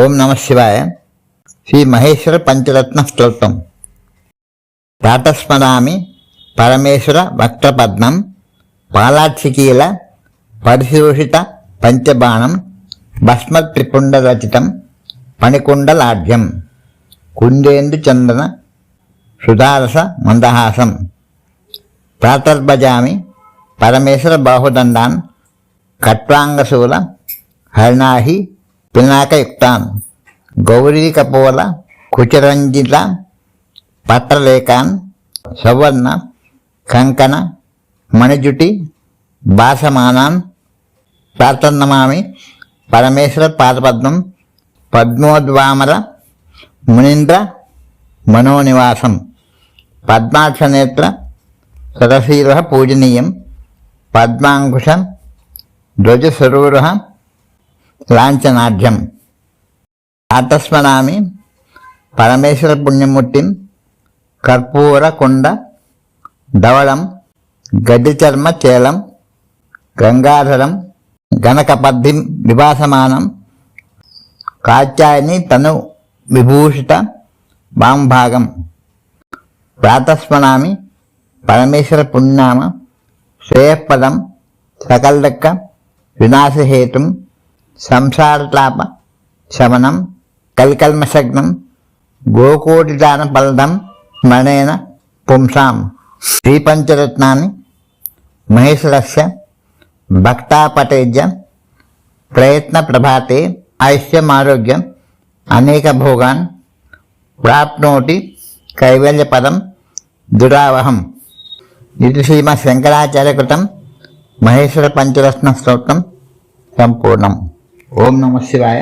ఓం నమ శివాయ. శ్రీ మహేశ్వర పంచరత్న స్తోత్రం. ప్రాతస్మరామి పరమేశ్వర వక్రపద్మం పాలాక్షికీల పరిశోషిత పంచబాణం భస్మత్రిపుండరచితం పణికుండలాఢ్యం కుందేందు చందన సుధారస మందహాసం. ప్రాతర్భజామి పరమేశ్వర బాహుదండాన్ కట్వాంగశూల హరిణాహి పినాకయుక్తాన్ గౌరీకపోల కుచరంజిత పత్రలేఖాన్ సవర్ణ కంకణ మణిజుటి భాసమానాన్ ప్రార్థన్నమామి పరమేశ్వర పాదపద్మం పద్మోద్వామర మునీంద్ర మనోనివాసం పద్మాక్షనేత్ర సరశీల పూజనీయం పద్మాంకుశ ధ్వజస్వరూర లాంఛనాఢ్యం ఆతస్మరామి పరమేశ్వర పుణ్యమూర్తిం కర్పూర కుండ ధవళం గడ్డిచర్మ చేలం గంగాధరం గణకపద్ధిం విభాసమానం కాత్యాయని తను విభూషిత వాంభాగం ప్రాతస్మనామి పరమేశ్వర పుణ్యామ శ్రేయపదం సకల్దక్క వినాశహేతుం సంసారతాప శమనం కలికల్మశగ్నం గోకోటిదాన ఫలదం స్మరణేన పుంసాం. శ్రీపంచరత్నాన్ని మహేశ్వరస్య భక్తాపటేజ్య ప్రయత్న ప్రభాతే ఆయుష్యమారోగ్యం అనేక భోగాన్ ప్రాప్నోటి కైవల్యపదం దురావహం. ఇది శ్రీమ శంకరాచార్యకృతం మహేశ్వర పంచరత్న స్తోత్రం సంపూర్ణం. ఓం నమ శివాయ